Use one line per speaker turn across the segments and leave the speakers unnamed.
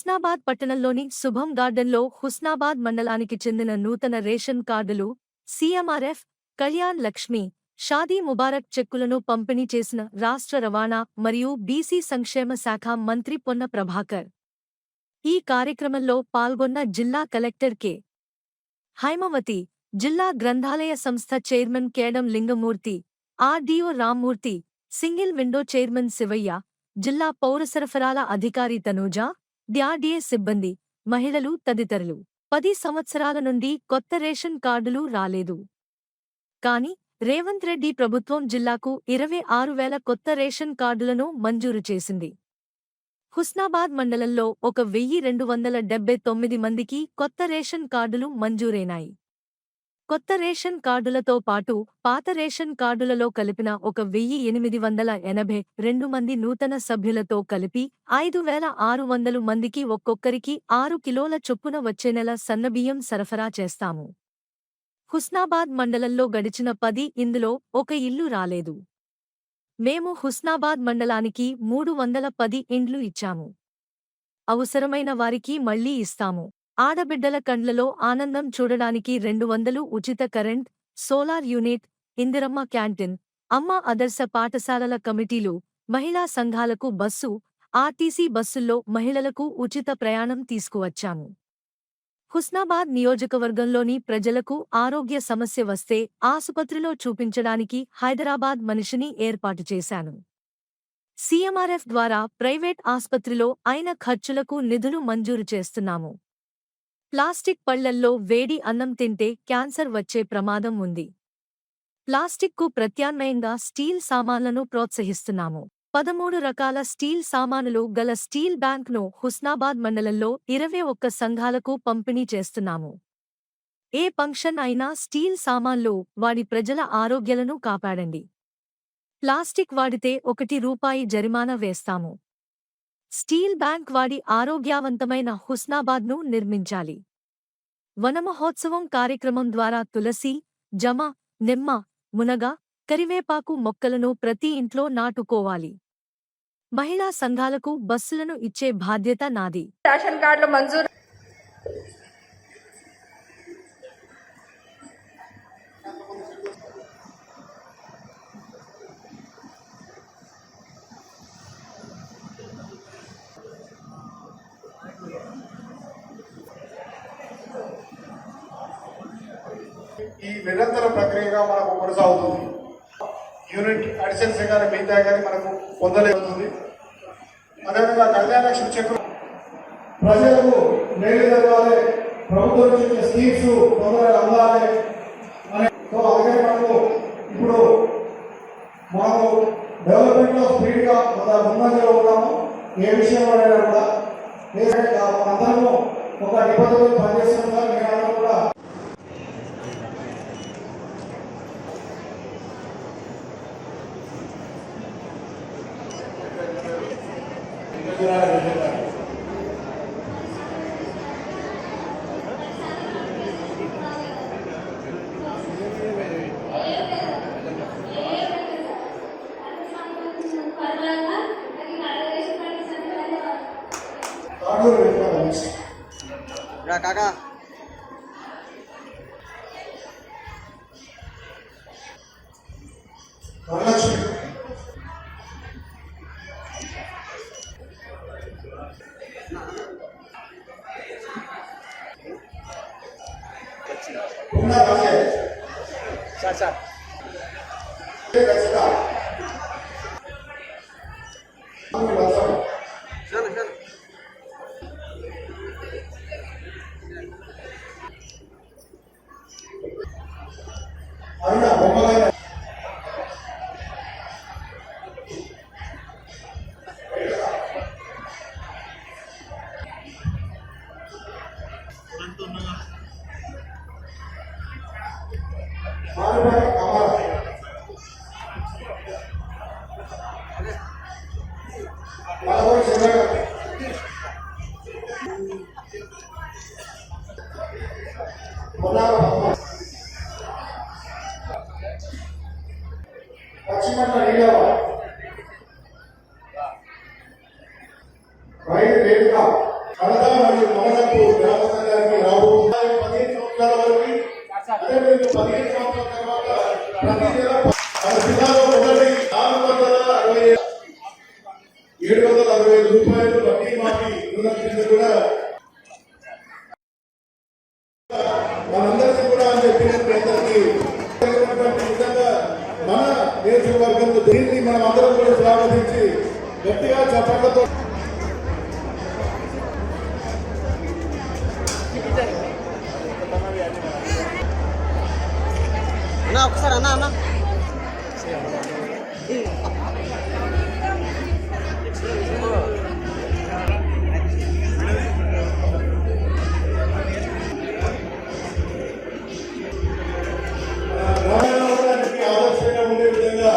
హుస్నాబాద్ పట్టణంలోని శుభం గార్డెన్లో హుస్నాబాద్ మండలానికి చెందిన నూతన రేషన్ కార్డులు సీఎంఆర్ఎఫ్ కళ్యాణ్ లక్ష్మి షాదీ ముబారక్ చెక్కులను పంపిణీ చేసిన రాష్ట్ర రవాణా మరియు బీసీ సంక్షేమ శాఖ మంత్రి పొన్న ప్రభాకర్. ఈ కార్యక్రమంలో పాల్గొన్న జిల్లా కలెక్టర్ కె. హైమవతి జిల్లా గ్రంథాలయ సంస్థ chairman Kedam Lingamurthy RDO Rammurthy single window chairman Shivayya జిల్లా పౌర సరఫరాల అధికారి తనూజ డ్యాడిఏ సిబ్బంది. మహిళలు తదితరులు. పది సంవత్సరాల నుండి కొత్త రేషన్ కార్డులు రాలేదు. కాని రేవంత్ రెడ్డి ప్రభుత్వం జిల్లాకు ఇరవై ఆరు వేల కొత్త రేషన్ కార్డులను మంజూరు చేసింది. హుస్నాబాద్ మండలంలో ఒక వెయ్యి రెండు వందల డెబ్బై తొమ్మిది మందికి కొత్త రేషన్ కార్డులు మంజూరైనాయి. కొత్త రేషన్ కార్డులతో పాటు పాత రేషన్ కార్డులలో కలిపిన ఒక వెయ్యి ఎనిమిది వందల ఎనభై రెండు మంది నూతన సభ్యులతో కలిపి ఐదు వేల ఆరు వందలు మందికి ఒక్కొక్కరికి ఆరు కిలోల చొప్పున వచ్చే నెల సన్నబియ్యం సరఫరా చేస్తాము. హుస్నాబాద్ మండలంలో గడిచిన పది ఇందులో ఒక ఇల్లు రాలేదు. మేము హుస్నాబాద్ మండలానికి మూడు వందల పది ఇండ్లు ఇచ్చాము. అవసరమైన వారికి మళ్ళీ ఇస్తాము. ఆడబిడ్డల కండ్లలో ఆనందం చూడడానికి రెండు వందలు ఉచిత current solar unit Indiramma canteen Amma Adarsha పాఠశాలల కమిటీలు మహిళా సంఘాలకు బస్సు ఆర్టీసీ బస్సుల్లో మహిళలకు ఉచిత ప్రయాణం తీసుకువచ్చాము. హుస్నాబాద్ నియోజకవర్గంలోని ప్రజలకు ఆరోగ్య సమస్య వస్తే ఆసుపత్రిలో చూపించడానికి హైదరాబాద్ మనిషిని ఏర్పాటు చేశాను. సీఎంఆర్ఎఫ్ ద్వారా ప్రైవేట్ ఆసుపత్రిలో అయిన ఖర్చులకు నిధులు మంజూరు చేస్తున్నాము. ప్లాస్టిక్ పళ్ళల్లో వేడి అన్నం తింటే క్యాన్సర్ వచ్చే ప్రమాదం ఉంది. ప్లాస్టిక్కు ప్రత్యామ్నాయంగా స్టీల్ సామాన్లను ప్రోత్సహిస్తున్నాము. పదమూడు రకాల స్టీల్ సామానులు గల స్టీల్ బ్యాంక్ను హుస్నాబాద్ మండలంలో ఇరవై ఒక్క సంఘాలకు పంపిణీ చేస్తున్నాము. ఏ ఫంక్షన్ అయినా స్టీల్ సామాన్లు వాడి ప్రజల ఆరోగ్యాలను కాపాడండి. ప్లాస్టిక్ వాడితే ఒకటి రూపాయి జరిమానా వేస్తాము. స్టీల్ బ్యాంక్ వాడి ఆరోగ్యవంతమైన హుస్నాబాద్ను నిర్మించాలి. వనమహోత్సవం కార్యక్రమం ద్వారా తులసి జమ నిమ్మ మునగ కరివేపాకు మొక్కలను ప్రతి ఇంట్లో నాటుకోవాలి. మహిళా సంఘాలకు బస్సులను ఇచ్చే బాధ్యత నాది.
రేషన్ కార్డులు మంజూరు
నిరంతర ప్రక్రియగా మనకు కొనసాగుతుంది. యూనిట్ అడిషన్స్ కానీ మిగతా కానీ మనకు పొందలేస్తుంది అదేవిధంగా కళ్యాణ లక్ష్మి చెక్కు ప్రజలకు మేలు జరగాలి. ప్రభుత్వం నుంచి వచ్చే స్కీమ్స్ తొందరగా అందాలి. అనే సో మనకు ఇప్పుడు మనము డెవలప్మెంట్లో స్పీడ్గా కొంత ముందంజలో ఉన్నాము. ఏ విషయంలోనైనా కూడా. ఎందుకంటే మనందరము ఒక నిబంధనలు పనిచేస్తున్నాం. మీరందరూ కూడా వరలక్ష్మి ఉన్న రైతు
మరియు గ్రామ సంఘానికి పదిహేను సంవత్సరాల వరకు అదేవిధంగా పదిహేను సంవత్సరాల తర్వాత ప్రతి నెల మన జిల్లాలో మొదటి నాలుగు వందల అరవై ఏడు వందల అరవై ఐదు రూపాయలు వడ్డీ మాఫీ రుణం కింద కూడా మనందరికీ కూడా అని చెప్పినట్టు అందరికీ విధంగా మన నియోజకవర్గంలో దీన్ని మనం అందరం కూడా స్వాగతించి గట్టిగా చప్పట్లతో
అన్న ఒకసారి అన్న అన్న.
రామాయణానికి ఆదర్శంగా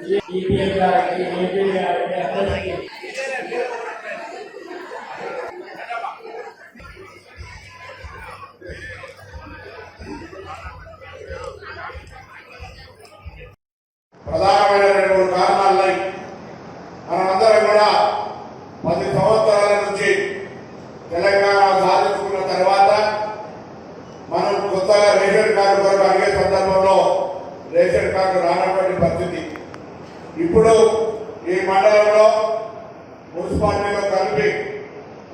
గారికి ఎంపీ గారికి అందరికీ
ప్రధానమైన రెండు మూడు కారణాలు ఉన్నాయి మనమందరం కూడా పది సంవత్సరాల నుంచి తెలంగాణ సాధించుకున్న తర్వాత మనం కొత్తగా రేషన్ కార్డు కొరకు అడిగే సందర్భంలో రేషన్ కార్డు రానటువంటి పరిస్థితి ఇప్పుడు ఈ మండలంలో మున్సిపాలిటీలో కలిపి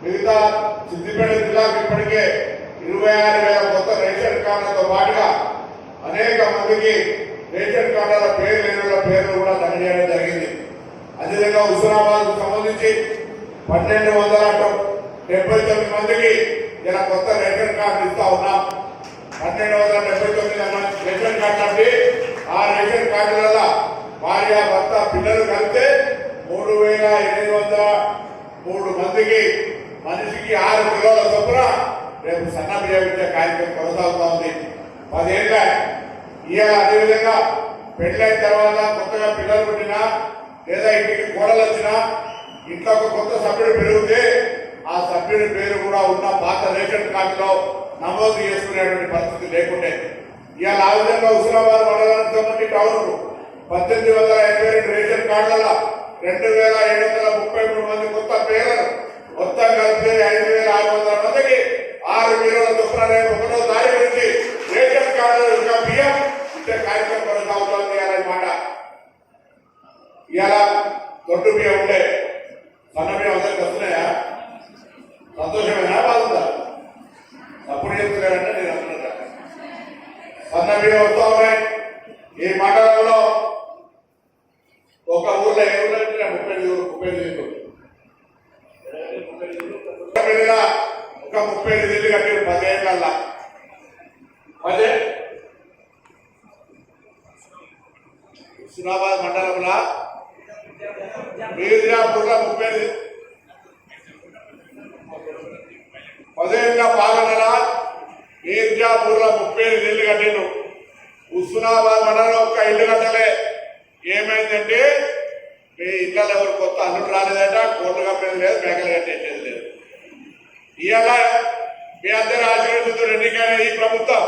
మిగతా సిద్దిపేట జిల్లాకు ఇప్పటికే ఇరవై ఆరు వేల కొత్త రేషన్ కార్డులతో పాటుగా అనేక మందికి రేషన్ కార్డుల పేరు లేని పేర్లు కూడా జమ చేయడం జరిగింది. అదేవిధంగా హుస్నాబాద్ సంబంధించి పన్నెండు వందల డెబ్బై తొమ్మిది మందికి ఇలా కొత్త రేషన్ కార్డు ఇస్తా ఉన్నాం. పన్నెండు వందల డెబ్బై తొమ్మిది రేషన్ కార్డు అంటే ఆ రేషన్ కార్డుల భార్య భర్త పిల్లలు కలిపితే మూడు వేల ఎనిమిది వందల మూడు మందికి మనిషికి ఆరు కిలోల చొప్పున రేపు సన్న బియ్యం ఇచ్చే కార్యక్రమం కొనసాగుతూ ఉంది పదేళ్ళ ఇవాళ అదేవిధంగా పెళ్ళైన తర్వాత కొత్తగా పిల్లలు పుట్టినా లేదా ఇంటికి కోడలు వచ్చినా ఇంట్లో ఒక కొత్త సభ్యుడు పెరిగితే ఆ సభ్యుడి పేరు కూడా ఉన్న పాత రేషన్ కార్డులో నమోదు చేసుకునేటువంటి పరిస్థితి లేకుండే. ఇవాళ ఆ విధంగా హుస్నాబాద్ మండలానికి సంబంధించి టౌన్ పద్దెనిమిది వందల ఎనభై రెండు రేషన్ కార్డుల రెండు వేల ఏడు వందల ముప్పై మూడు మంది కొత్త పేర్లను మొత్తం కలిపి ఐదు వేల ఆరు వందల మందికి ఆరు వేల చొప్పున రేపు ఒకటో తారీఖు నుంచి రేషన్ కార్డు ఇంకా బియ్యం ఇచ్చే కార్యక్రమం కొనసాగుతోంది అన్నమాట. ఇలా దొడ్డు బియ్యం ఉండే సన్న బియ్యం అందరికి వస్తున్నాయా సంతోషమేనా బాగుందా అప్పుడు చెప్తున్నారంటే నేను అనుకున్నా సన్న బియ్యం వస్తా ఉన్నాయి ఈ మండలంలో ఒక ఊర్లో ఏ ఊర్లో అంటే ముప్పై ఐదు ఊరు- ముప్పై ఐదు ఇల్లు పెళ్ళిలా ఒక ముప్పై ఐదు ఇల్లు కట్టారు పదేళ్ళల్లా పదే హుస్నాబాద్ మండలంలో మీర్జాపూర్లో ముప్పై ఐదు పదేళ్ళ పాలనల మీర్జాపూర్లో ముప్పై ఐదు ఇల్లు కట్టిండు హుస్నాబాద్ మండలం ఒక్క ఇల్లు కట్టలే. ఏమైందంటే మీ ఇళ్ళలో ఎవరు కొత్త అన్నుడు రాలేదట కోట్లు కప్పేది లేదు మేకలు కట్టేసేది లేదు. ఇవాళ మీ అందరి ఆశీర్వదించిన ఎన్నికైన ఈ ప్రభుత్వం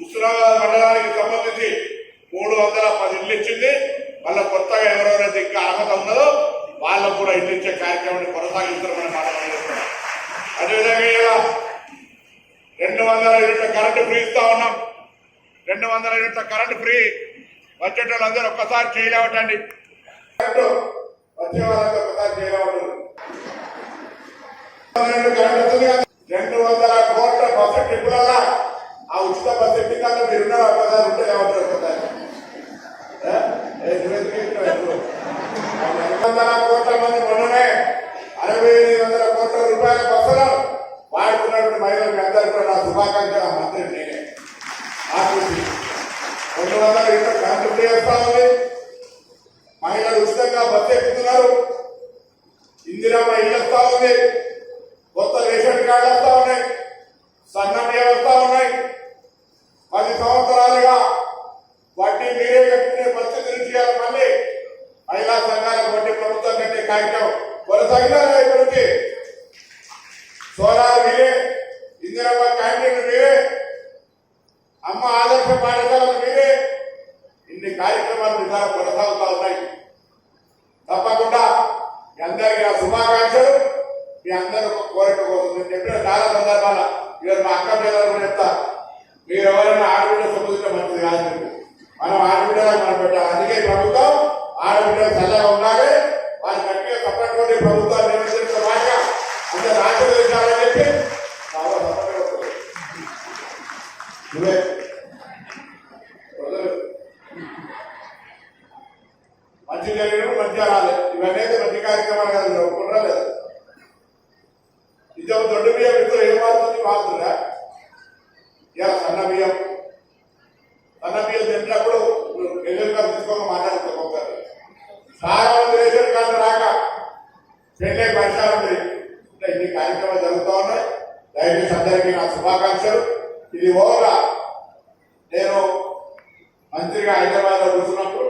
హుస్నాబాద్ మండలానికి సంబంధించి మూడు వందల పది ఇల్లు ఇచ్చింది. మళ్ళీ కొత్తగా ఎవరెవరైతే ఇంకా అర్హత ఉన్నదో వాళ్ళకు కూడా ఇల్లు ఇచ్చే కార్యక్రమాన్ని కొనసాగిస్తారని మాట అదేవిధంగా ఇలా రెండు వందల యూనిట్ల కరెంటు ఫ్రీ ఇస్తా ఉన్నాం. రెండు వందల యూనిట్ల కరెంటు ఫ్రీ. వచ్చే వాళ్ళందరూ ఒక్కసారి చేయలేవటండి. కరెంటు వచ్చే వాళ్ళందరూ ఒక్కసారి చేయలేవటండి రెండు వందల కోట్ల బస్సు ట్రిప్పుల ఆ ఉచిత బస్సు ఎక్కిందంటే మీరున్నారు ఒక్కసారి ఉంటే లేవటారు ఒక్కసారి. రెండు వందల కోట్ల మంది మొన్ననే అరవై ఎనిమిది వందల కోట్ల రూపాయల బస్సులు వాడుకున్నటువంటి మహిళలకు అందరూ కూడా నా శుభాకాంక్షలు ఆ మంత్రి నేనే. ఆకృతి రెండు వందల ఇరవై కరెంటు ఫ్రీ ఉంది మహిళలు ఉచితంగా బస్సు ఎక్కుతున్నారు. ఇందిరమ్మ ఇల్లు వస్తా ఉంది కొత్త రేషన్ కార్డు వస్తా ఉన్నాయి సన్న బియ్యం వస్తా ఉన్నాయి పది సంవత్సరాలుగా వడ్డీ మీరే కట్టిన పరిస్థితి నుంచి ఇవాళ మళ్ళీ మహిళా సంఘాలకు వడ్డీ ప్రభుత్వం కట్టే కార్యక్రమం కొనసాగినారా ఇప్పటి నుంచి సోలార్ మీరే ఇందిరమ్మ క్యాంటీన్ మీరే అమ్మ ఆదర్శ పాఠశాలలు మీరే ఇన్ని కార్యక్రమాలు నిజాలు కొనసాగుతా ఉన్నాయి తప్పకుండా మీ అందరికీ ఆ శుభాకాంక్షలు మీ అందరూ ఒక కోరిక కోసం నేను చెప్పిన చాలా సందర్భాల ఇవాళ మా అక్క పిల్లలు కూడా చెప్తా మీరు ఎవరైనా ఆడబిడ్డ సంబంధించిన మంచిది కాదు మనం ఆడబిడ్డలకు మనం పెట్టాలి. అందుకే ప్రభుత్వం ఆడబిడ్డలు చల్లగా ఉండాలి. వారి గట్టిగా కప్పటువంటి ప్రభుత్వాన్ని నిర్వహించిన భాష అంటే ఆశీర్వదించాలని చెప్పి చాలా సపరేట్ వస్తుంది నువ్వే వదలు. మంచి జరిగిన మంచిగా రాలేదు ఇవన్నీ అయితే మంచి కార్యక్రమాలు కాదు మీరు ఒప్పుకుంటారా లేదా ఇది ఒక దొడ్డు బియ్యం ఇప్పుడు ఏం మారుతుంది మారుతుందా ఇలా సన్న బియ్యం సన్న బియ్యం తింటున్నప్పుడు ఎదురుగా తీసుకోక మాట్లాడుతాం ఒకసారి చాలా మంది రేషన్ కార్డు రాక పెళ్ళే పరిసరం ఉంది అంటే ఇన్ని కార్యక్రమాలు జరుగుతూ ఉన్నాయి దయచేసి అందరికీ నా శుభాకాంక్షలు ఇది ఓవరా నేను మంత్రిగా హైదరాబాద్లో కూర్చున్నప్పుడు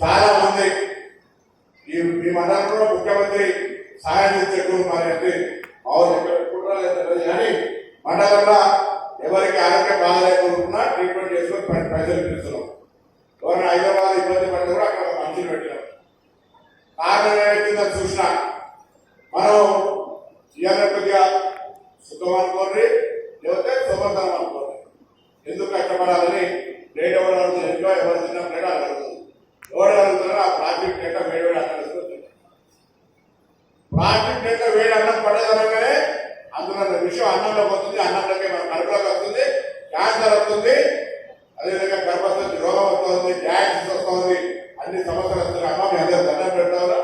చాలా మంది ఈ మీ మండలంలో ముఖ్యమంత్రి సహాయం చేసేట్టు మరి అంటే అవును ఎక్కడ పెట్టుకుంటారో లేదో తెలియదు కానీ మండలంలో ఎవరికి ఆరోగ్యం బాగాలేకుండా ట్రీట్మెంట్ చేసుకొని పై- పైసలు ఇస్తున్నాం ఎవరైనా హైదరాబాద్ ఇబ్బంది పడితే కూడా అక్కడ మనుషులు పెట్టినాం కారణం ఏమైతుందని చూసినా మనం ఇవాళ కొద్దిగా సుఖం అనుకోండి లేకపోతే శుభతనం అనుకోండి. ఎందుకు కష్టపడాలని రేట్ ఎవరు అడుగుతుంది ఇంట్లో ఎవరు తిన్న ప్లేట్ అడుగుతుంది ఎవరు అడుగుతున్నారో ఆ ప్లాస్టిక్ ప్లేట్ వేడి వేడి అన్నం వేసుకొని ప్లాస్టిక్ ప్లేట్ వేడి అన్నం పడేదనగానే అందులో ఉన్న విషయం అన్నంలో పోతుంది అన్నంలోకి మన కడుపులోకి వస్తుంది క్యాన్సర్ వస్తుంది అదేవిధంగా గర్భస్థితి రోగం వస్తుంది డయాబెటీస్ వస్తుంది అన్ని సమస్యలు వస్తున్నాయి అమ్మ మీ అందరూ దండం పెడతారు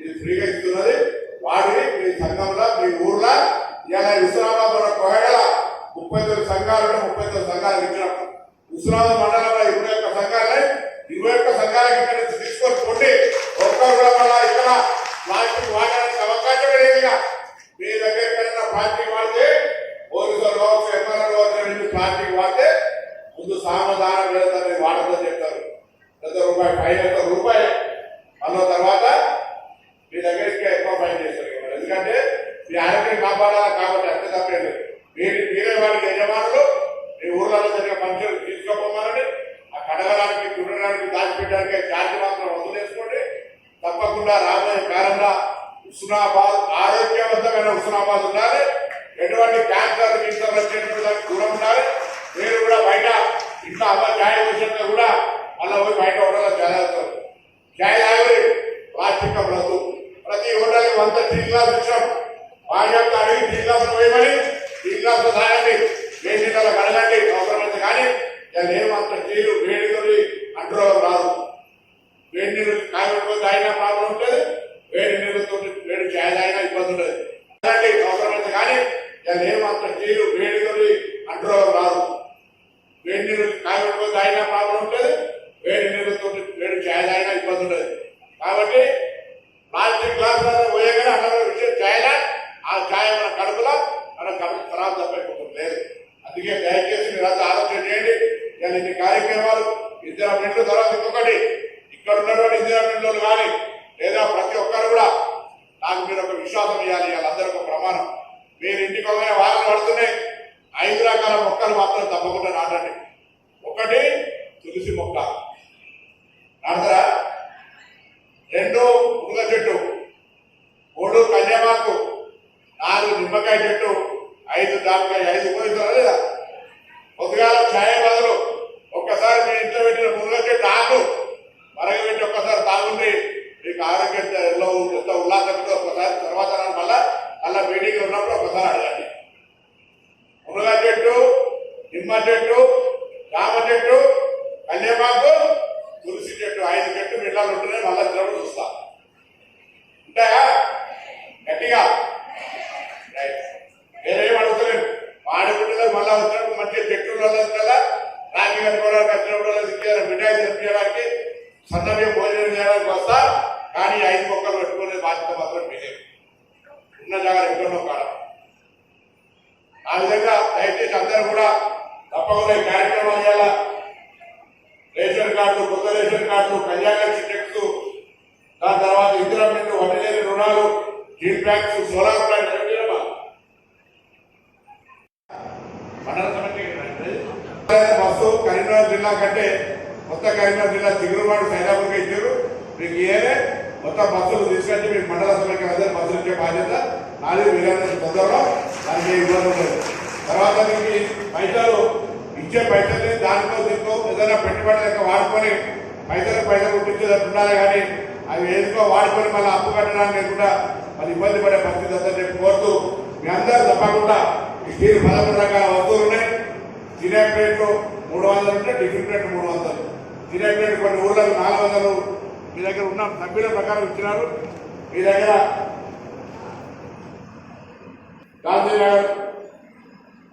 ఇది ఫ్రీగా ఇస్తున్నది వాడిని మీ సంఘంలో మీ ఊర్లో ఇలా హుస్నాబాద్ మన కోహెడల ముప్పై తొమ్మిది సంఘాలు ఉంటే ముప్పై తొమ్మిది సంఘాలు ఇచ్చినాం హుస్నాబాద్ మండలంలో ఇరవై ఒక్క సంఘాలే ఇరవై ఒక్క సంఘాలకు ఇక్కడ నుంచి తీసుకొని పోటీ ఒక్కరు కూడా మళ్ళా ఇక్కడ ప్లాస్టిక్ వాడడానికి అవకాశమే లేదుగా మీ దగ్గర ఎక్కడైనా ప్లాస్టిక్ వాడితే పోలీసులు కావచ్చు ఎంఆర్ఓ కావచ్చు ప్లాస్టిక్ వాడితే ముందు సామధానం వెళ్తారని వాడదని చెప్తారు. పెద్ద రూపాయి ఫైన్ ఎంత రూపాయి. అన్న తర్వాత మీ దగ్గరికి ఎక్కువ పని చేస్తారు ఎందుకంటే మీ ఆరోగ్యం కాపాడాలి? కాబట్టి అంతే తప్పేది మీరు వేరే వారికి యజమానులు మీ ఊర్లలో జరిగే పంచులు తీసుకోపోమారని ఆ కడగడానికి తుడడానికి దాచిపెట్టడానికి ఛార్జ్ మాత్రం వదిలేసుకోండి తప్పకుండా రాబోయే కాలంలో హుస్నాబాద్ ఆరోగ్యవంతమైన హుస్నాబాద్ ఉండాలి. ఎటువంటి క్యాన్సర్ క్యాన్సర్ వచ్చేటువంటి దానికి దూరం ఉండాలి. మీరు కూడా బయట ఇంట్లో అమ్మ ఛాయ్ విషయంలో కూడా అలా పోయి బయట హోటల్లో ఛాయ్ తాగుతారు ఛాయ్ తాగి ప్లాస్టిక్ కప్పులతో ప్రతి హోటల్కి వంద టీ గ్లాస్ ఇచ్చాం. వాళ్ళ అడిగి టీ గ్లాసులు వేయమని టీ గ్లాస్ తాగండి వేడి నీళ్ళలో కడగండి అవసరమైతే కానీ ఏమంత టీలు వేడికొని కంట్రోల్ రాదు. వేడి నీళ్ళు కాయతో తాగిన ప్రాబ్లం ఉంటుంది వేడి నీళ్ళతో వేడి ఛాయ్ తాగినా ఇబ్బంది ఉంటుంది కడగండి అవసరమైతే కానీ ఏమంత టీలు వేడికొని కంట్రోల్ రాదు వేడి నీళ్ళు కాయతో తాగినా ప్రాబ్లం ఉంటుంది వేడి నీళ్ళతో వేడి ఛాయ్ తాగినా ఇబ్బంది ఉంటుంది కాబట్టి ప్లాస్టిక్ గ్లాసులలో పోయగానే అక్కడ విషయం ఛాయలా ఆ ఛాయ మన కడుపులో మన కడుపు ఖరాబ్ తప్పకపోతుంది లేదు అందుకే దయచేసి మీరు అంతా ఆలోచన చేయండి ఇవాళ ఇన్ని కార్యక్రమాలు ఇద్దరు మిండ్లు తర్వాత ఇంకొకటి ఇక్కడ ఉన్నటువంటి ఇద్దరు మిండ్లు కానీ లేదా ప్రతి ఒక్కరు కూడా నాకు మీరు ఒక విశ్వాసం ఇవ్వాలి వాళ్ళందరికీ ఒక ప్రమాణం మీరు ఇంటికి ఒక వారాలు పడుతున్నాయి ఐదు రకాల మొక్కలు మాత్రం తప్పకుండా నాటండి ఒకటి తులసి మొక్క నాటరా రెండు మునగ చెట్టు మూడు కన్యామాకు నాలుగు నిమ్మకాయ చెట్టు ఐదు దానికాయ ఐదు ఉపయోగిస్తారా లేదా పొద్దుగాల ఛాయ బదులు ఒక్కసారి మీ ఇంట్లో పెట్టిన మునగ చెట్టు ఆకు మరగబెట్టి ఒక్కసారి తాగుండి మీకు ఆరోగ్యం ఎంత ఎంత ఉల్లాసంతో ఒకసారి తర్వాత రాను మళ్ళా మళ్ళా మీటింగ్ ఉన్నప్పుడు ఒకసారి అడగండి మునగ చెట్టు నిమ్మ చెట్టు జామ చెట్టు కన్యామాకు తులసి చెట్టు ఐదు చెట్టు మిళ్ళాలు ఉంటున్నాయి మళ్ళా తినప్పుడు చూస్తా ఉంటాయా గట్టిగా రైట్. నేనేం అడుగుతలేను ఆడబిడ్డలు మళ్ళా వచ్చినప్పుడు మంచిగా చెట్టు కదా రాఖీ కట్టుకోవడానికి వచ్చినప్పుడు ఇచ్చారు మిఠాయి తెప్పించడానికి సన్నబియ్యం భోజనం చేయడానికి వస్తా కానీ ఐదు మొక్కలు పెట్టుకునే బాధ్యత మాత్రం మీదే ఉన్న జాగ్రత్త ఎక్కడో కాడ ఆ విధంగా దయచేసి అందరూ కూడా తప్పకుండా ఈ కార్యక్రమాలు చేయాలా రేషన్ కార్డు కొత్త ration card Kalyana Lakshmi cheques దాని తర్వాత ఇందిరా మిల్లు వడ్డీ లేని రుణాలు స్టీల్ ప్లాంట్ సోలార్ ప్లాంట్ మండల సమితి బస్సు కరీంనగర్ జిల్లా కంటే కొత్త కరీంనగర్ జిల్లా చిగురుమాడు సైదాపూర్కి ఇచ్చారు. మీకు ఏ మొత్తం బస్సులు తీసుకొచ్చి మీకు మండల సభకి అందరూ బస్సులు ఇచ్చే బాధ్యత. నాలుగు వీరందరూ పొందడం దానికి ఏ ఇబ్బంది ఉండదు. తర్వాత మీకు పైసలు ఇచ్చే పైసలు దానితో దీంతో ఏదైనా పెట్టుబడి లెక్క వాడుకొని పైసలు పైసలు పుట్టించేటట్టు ఉండాలి కానీ అవి ఏదికో వాడుకొని మళ్ళీ అప్పు కట్టడానికి లేకుండా అది ఇబ్బంది పడే పరిస్థితి వస్తుందని చెప్పి కోరుతూ మీ అందరూ తప్పకుండా ఈ స్టీల్ పదకొండు రకాల వస్తువులు ఉన్నాయి. తినే ప్లేట్లు మూడు వందలు ఉంటే టిఫిన్ ప్లేట్ మూడు వందలు. తినే ప్లేట్ కొన్ని ఊళ్ళకు నాలుగు వందలు. మీ దగ్గర ఉన్న సభ్యుల ప్రకారం ఇచ్చినారు. మీ దగ్గర గాంధీనగర్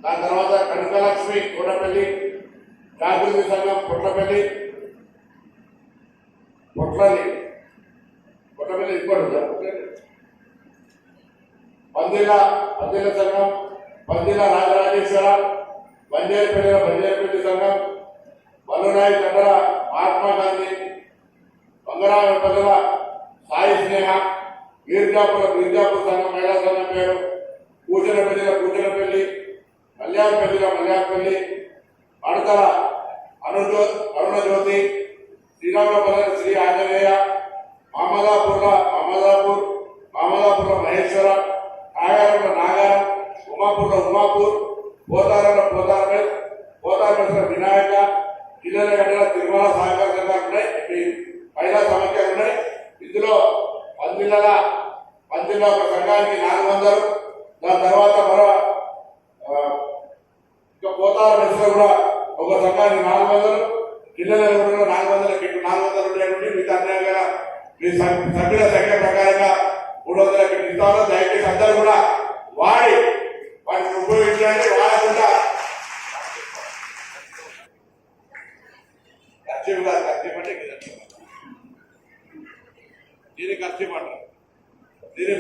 దాని తర్వాత కనకలక్ష్మి కోటపల్లి జాగృతి సంఘం పుట్లపల్లి పుట్లని పుట్లపల్లి ఇంకోటి ఉందా? పందిల పందిల సంఘం పందిల రాజరాజేశ్వర బంజేరుపల్లిల బంజేరుపల్లి సంఘం వల్లునాయి కండల మహాత్మా గాంధీ బంగారాల ప్రజల సాయి స్నేహ మీర్జాపుర మీర్జాపూర్ సంఘం మహిళా సంఘం పేరు కూచనపల్లిల కూచనపల్లి కళ్యాణపల్లిల కళ్యాణపల్లి మడతల అనుజ్యో అరుణజ్యోతి శ్రీరామపల్లి శ్రీ ఆంజనేయ మామదాపూర్ల మామదాపూర్ మామదాపూర్ల మహేశ్వర నాగారంలో నాగారం ఉమాపూర్ ఉమాపూర్ పోతారంలో పోతారమేల్ పోతారమేశ్వర వినాయక జిల్లాల తిరుమల సహకార సంఘాలు ఉన్నాయి ఈ మహిళా సమస్యలు ఉన్నాయి. ఇందులో పందిళ్ళ పందిళ్ళ ఒక సంఘానికి నాలుగు వందలు. దాని తర్వాత మరో ఇంకా పోతారమేశ్వర కూడా ఒక సంఘానికి నాలుగు వందలు. జిల్లాల కూడా నాలుగు వందల నాలుగు వందలు ఉండేటువంటి మీ అన్యాయం మీ సభ్యుల సంఖ్య ప్రకారంగా మూడు వందల కిట్లు దయచేసి అందరూ కూడా వాడి వాటిని ఉపయోగించండి వాడకుండా ఖర్చు కాదు ఖర్చు అంటే ఇది ఖర్చు. దీని ఖర్చు అంటారు దీని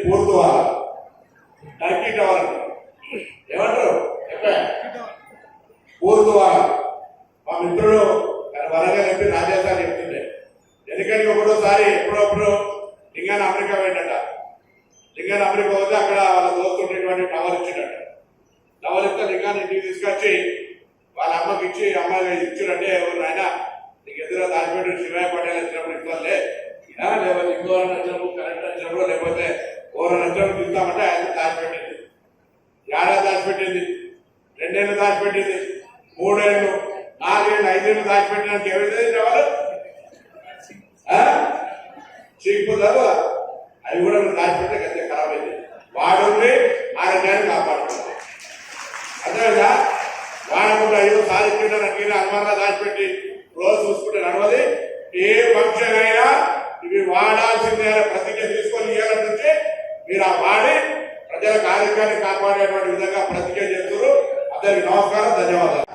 టర్కీ టవర్ ఏమంటారు? చెప్పే పూర్తి మా మిత్రుడు చీకుతారు అవి కూడా నువ్వు దాచిపెట్టే గంటే ఖరాబ్ అయింది. వాడుండి ఆరోగ్యాన్ని కాపాడుతుంది అదేవిధంగా వాడకుండా ఐదు సాధించిన అనుమానంగా దాచిపెట్టి రోజు చూసుకుంటే నడవది. ఏ ఫంక్షన్ అయినా ఇవి వాడాల్సిందే అనే ప్రతిజ్ఞ తీసుకొని ఇవ్వాలంటే మీరు ఆ వాడి ప్రజల ఆరోగ్యాన్ని కాపాడేటువంటి విధంగా ప్రతిజ్ఞ చేస్తున్నారు. అందరికి నమస్కారం ధన్యవాదాలు.